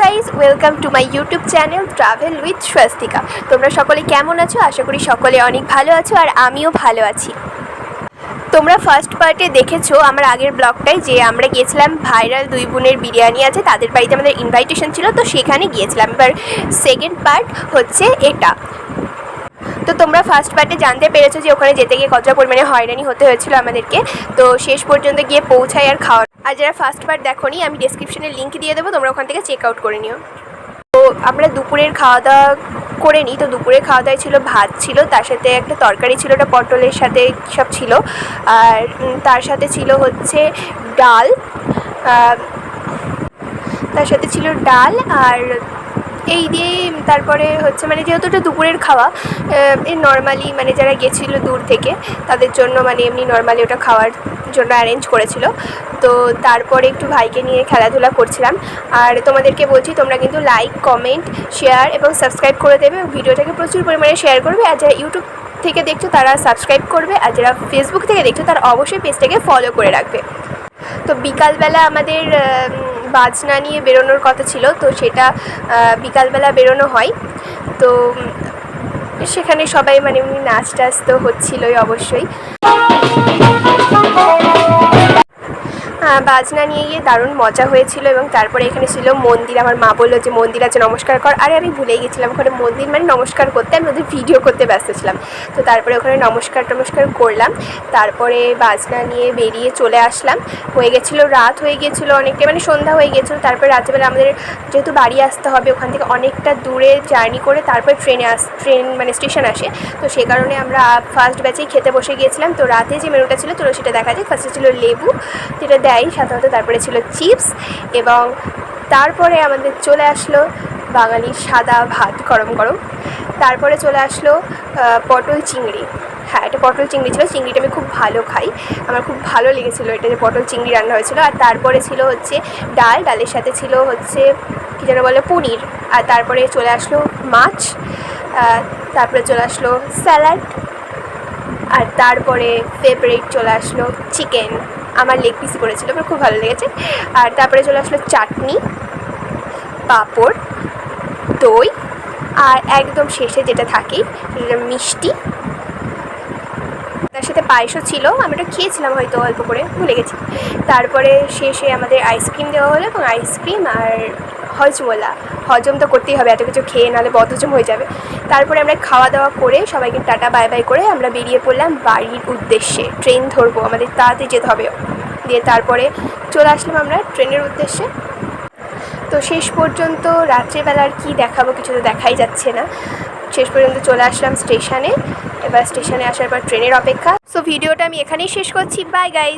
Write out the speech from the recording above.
Guys welcome to my YouTube channel travel with Swastika তোমরা সকলে কেমন আছো? আশা করি সকলে অনেক ভালো আছো আর আমিও ভালো আছি। তোমরা ফার্স্ট পার্টে দেখেছ আমার আগের ব্লগটায় যে আমরা গিয়েছিলাম ভাইরাল দুই বোনের বিরিয়ানি আছে, তাদের বাড়িতে আমাদের ইনভাইটেশন ছিল, তো সেখানে গিয়েছিলাম। এবার সেকেন্ড পার্ট হচ্ছে এটা। তো তোমরা ফার্স্ট পার্টে জানতে পেরেছ যে ওখানে যেতে গিয়ে কতটা পরিমাণে হয়রানি হতে হয়েছিল আমাদেরকে। তো শেষ পর্যন্ত গিয়ে পৌঁছায় আর খাওয়ার আর যারা ফার্স্ট পার্ট দেখোনি, আমি ডেসক্রিপশনে লিঙ্ক দিয়ে দেবো, তোমরা ওখান থেকে চেক আউট করে নিও। তো আমরা দুপুরের খাওয়া দাওয়া করে নিই। তো দুপুরের খাওয়া দাওয়া ছিল ভাত ছিল, তার সাথে একটা তরকারি ছিল ওটা পটলের সাথে সব ছিল। আর তার সাথে ছিল হচ্ছে ডাল। তার সাথে ছিল ডাল আর এই দিয়ে তারপরে হচ্ছে মানে যেহেতু এটা দুপুরের খাওয়া নর্মালি মানে যারা গেছিল দূর থেকে, তাদের জন্য মানে এমনি নর্মালি ওটা খাওয়ার জন্য অ্যারেঞ্জ করেছিল। তো তারপরে একটু ভাইকে নিয়ে খেলাধুলা করছিলাম। আর তোমাদেরকে বলছি, তোমরা কিন্তু লাইক কমেন্ট শেয়ার এবং সাবস্ক্রাইব করে দেবে। ভিডিওটাকে প্রচুর পরিমাণে শেয়ার করবে। আর যারা ইউটিউব থেকে দেখছ, তারা সাবস্ক্রাইব করবে। আর যারা ফেসবুক থেকে দেখছ, তারা অবশ্যই পেজটাকে ফলো করে রাখবে। তো বিকালবেলা আমাদের বাজনা নিয়ে বেরোনোর কথা ছিল, তো সেটা বিকালবেলা বেরোনো হয়। তো সেখানে সবাই মানে এমনি নাচ টাচ তো হচ্ছিলোই অবশ্যই। বাজনা নিয়ে গিয়ে দারুণ মজা হয়েছিল এবং তারপরে এখানে ছিল মন্দির। আমার মা বলল যে, মন্দির আছে, নমস্কার কর। আরে, আমি ভুলেই গেছিলাম। ওখানে মন্দির মানে নমস্কার করতে, আমি ওদের ভিডিও করতে ব্যস্ত ছিলাম। তো তারপরে ওখানে নমস্কার টমস্কার করলাম। তারপরে বাজনা নিয়ে বেরিয়ে চলে আসলাম। হয়ে গেছিল, রাত হয়ে গিয়েছিল অনেকটা মানে সন্ধ্যা হয়ে গিয়েছিল তারপরে রাত্রেবেলা আমাদের যেহেতু বাড়ি আসতে হবে, ওখান থেকে অনেকটা দূরে জার্নি করে তারপরে ট্রেনে আস, ট্রেন মানে স্টেশন আসে। তো সে কারণে আমরা ফার্স্ট ব্যাচেই খেতে বসে গিয়েছিলাম। তো রাতে যে মেনুটা ছিল তো সেটা দেখা যায় ফার্স্টে ছিল লেবু, যেটা দেয় সাধারণত তারপরে ছিল চিপস এবং তারপরে আমাদের চলে আসলো বাঙালির সাদা ভাত গরম গরম। তারপরে চলে আসলো পটল চিংড়ি। হ্যাঁ এটা পটল চিংড়ি ছিল, চিংড়িটা আমি খুব ভালো খাই। আমার খুব ভালো লেগেছিলো এটা যে পটল চিংড়ি রান্না হয়েছিল। আর তারপরে ছিল হচ্ছে ডাল, ডালের সাথে ছিল হচ্ছে কী যেন বলে পনির। আর তারপরে চলে আসলো মাছ তারপরে চলে আসলো স্যালাড। আর তারপরে ফেভারিট চলে আসলো চিকেন আমার লেগ পিস করেছিল, আমার খুব ভালো লেগেছে। আর তারপরে চলে আসলো চাটনি, পাঁপড়, দই, আর একদম শেষে যেটা থাকে মিষ্টি। তার সাথে পায়েসও ছিল, আমি ওটা খেয়েছিলাম হয়তো অল্প করে, ভুলে গেছি। তারপরে শেষে আমাদের আইসক্রিম দেওয়া হলো এবং আইসক্রিম আর হজমোলা হজম তো করতেই হবে, এত কিছু খেয়ে নাহলে বদহজম হয়ে যাবে। তারপরে আমরা খাওয়া দাওয়া করে সবাইকে টাটা বাই বাই করে আমরা বেরিয়ে পড়লাম বাড়ির উদ্দেশ্যে। ট্রেন ধরবো, আমাদের তাড়াতাড়ি যেতে হবে। দিয়ে তারপরে চলে আসলাম আমরা ট্রেনের উদ্দেশ্যে। তো শেষ পর্যন্ত রাত্রেবেলার কি দেখাবো কিছু তো দেখাই যাচ্ছে না। শেষ পর্যন্ত চলে আসলাম স্টেশনে। এবার স্টেশনে আসার পর ট্রেনের অপেক্ষা। সো ভিডিওটা আমি এখানেই শেষ করছি। By guys